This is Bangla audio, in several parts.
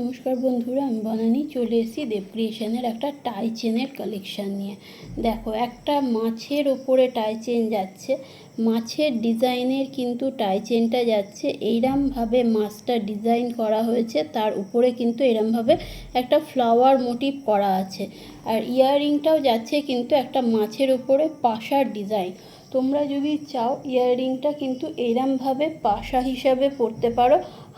নমস্কার বন্ধুরা, আমি বনানি চলে এসেছি দেব ক্রিয়েশনের একটা টাই চেনের কালেকশান নিয়ে। দেখো, একটা মাছের ওপরে টাই চেন যাচ্ছে, মাছের ডিজাইনের কিন্তু টাই চেনটা যাচ্ছে, এইরমভাবে মাছটা ডিজাইন করা হয়েছে, তার উপরে কিন্তু এরমভাবে একটা ফ্লাওয়ার মোটিভ করা আছে। আর ইয়াররিংটাও যাচ্ছে কিন্তু একটা মাছের ওপরে পাশার ডিজাইন তোমরা যদি চাও, ইয়াররিংটা কিন্তু এরমভাবে পাশা হিসাবে পরতে পারো।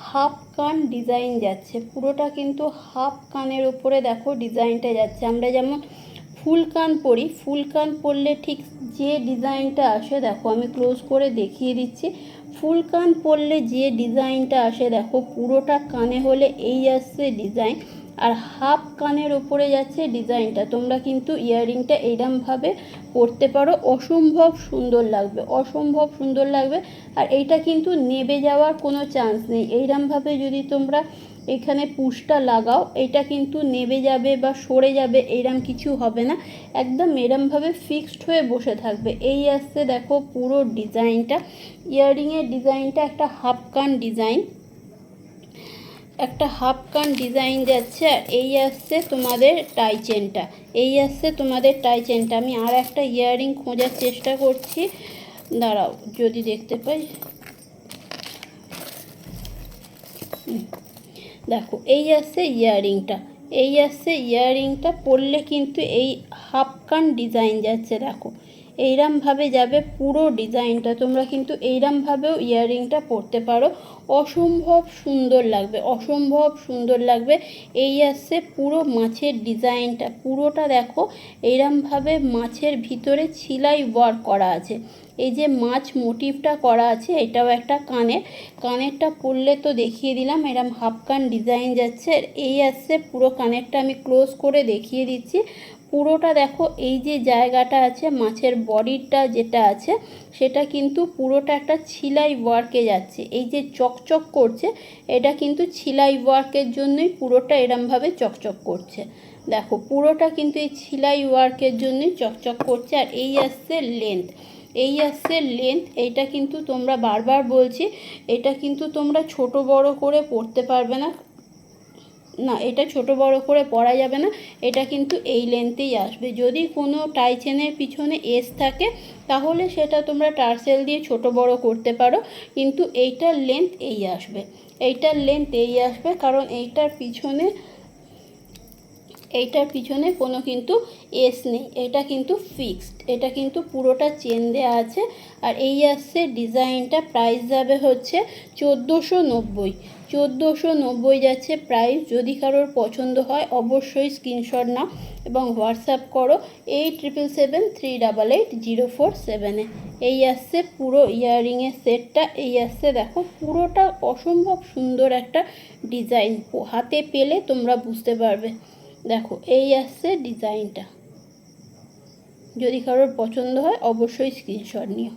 হাফ কান ডিজাইন যাচ্ছে। পুরোটা কিন্তু হাফ কানের ওপরে দেখো ডিজাইনটা যাচ্ছে। আমরা যেমন ফুল কান পরি, ফুল কান পরলে ঠিক যে ডিজাইনটা আসে, দেখো আমি ক্লোজ করে দেখিয়ে দিচ্ছি। ফুল কান পরলে যে ডিজাইনটা আসে, দেখো পুরোটা কানে হলে এই আসছে ডিজাইন। আর হাফ কানের ওপরে যাচ্ছে ডিজাইনটা। তোমরা কিন্তু ইয়াররিংটা এইরমভাবে পরতে পারো। অসম্ভব সুন্দর লাগবে, অসম্ভব সুন্দর লাগবে। আর এইটা কিন্তু নেবে যাওয়ার কোনো চান্স নেই। এইরমভাবে যদি তোমরা এখানে পুশটা লাগাও এটা কিন্তু নেবে যাবে বা সরে যাবে এরম কিছু হবে না। একদম এরমভাবে ফিক্সড হয়ে বসে থাকবে। এই আসছে দেখো পুরো ডিজাইনটা। ইয়াররিংয়ের ডিজাইনটা একটা হাফ কান ডিজাইন। একটা হাফ কান ডিজাইন যাচ্ছে আর এই আসছে তোমাদের টাই চেনটা। এই আসছে তোমাদের টাই চেনটা। আমি আর একটা ইয়াররিং খোঁজার চেষ্টা করছি। দাঁড়াও, যদি দেখতে পাই। দেখো, এই আসছে ইয়াররিংটা। এই আসছে ইয়াররিংটা পরলে কিন্তু এই হাফ কান ডিজাইন যাচ্ছে, দেখো। এইরমভাবে যাবে পুরো ডিজাইনটা তোমরা কিন্তু এইরমভাবেও ইয়াররিংটা পরতে পারো। অসম্ভব সুন্দর লাগবে, অসম্ভব সুন্দর লাগবে। এই আসছে পুরো মাছের ডিজাইনটা পুরোটা দেখো, এইরমভাবে মাছের ভিতরে ছিলাই ওয়ার্ক করা আছে। এই যে মাছ মোটিভটা করা আছে, এটাও একটা কানের। কানেরটা পরলে তো দেখিয়ে দিলাম, এরম হাফ কান ডিজাইন যাচ্ছে। এই আসছে পুরো কানেরটা আমি ক্লোজ করে দেখিয়ে দিচ্ছি। পুরোটা দেখো, এই যে জায়গাটা আছে, মাছের বডিটা যেটা আছে, সেটা কিন্তু পুরোটা একটা ছিলাই ওয়ার্কে যাচ্ছে। এই যে চকচক করছে, এটা কিন্তু ছিলাই ওয়ার্কের জন্যই পুরোটা এরমভাবে চকচক করছে। দেখো, পুরোটা কিন্তু এই ছিলাই ওয়ার্কের জন্যই চকচক করছে, আর এই আসছে লেন্থ এই আসছে লেন্থ এইটা কিন্তু তোমরা বারবার বলছি, এটা কিন্তু তোমরা ছোট বড় করে পড়তে পারবে না। না, এটা ছোট বড় করে পরা যাবে না, এটা কিন্তু এই লেন্থেই আসবে। যদি কোনো টাই চেনের পিছনে এস থাকে, তাহলে সেটা তোমরা টার্সেল দিয়ে ছোট বড় করতে পারো, কিন্তু এইটার লেন্থ এই আসবে। এইটার লেন্থ এই আসবে, কারণ এইটার পিছনে এইটার পিছনে কোনো কিন্তু এস নেই। এটা কিন্তু ফিক্সড এটা কিন্তু পুরোটা চেন দেওয়া আছে। আর এই আসছে ডিজাইনটা প্রাইস যাবে হচ্ছে চোদ্দোশো নব্বই। চোদ্দোশো নব্বই যাচ্ছে প্রাইস যদি কারোর পছন্দ হয় অবশ্যই স্ক্রিনশট নাও এবং হোয়াটসঅ্যাপ করো eight triple seven three double eight zero four সেভেনে এই আসছে পুরো ইয়াররিংয়ের সেটটা এই আসছে দেখো পুরোটা অসম্ভব সুন্দর একটা ডিজাইন হাতে পেলে তোমরা বুঝতে পারবে। দেখো এই আসছে ডিজাইনটা যদি কারোর পছন্দ হয় অবশ্যই স্ক্রিনশট নিও।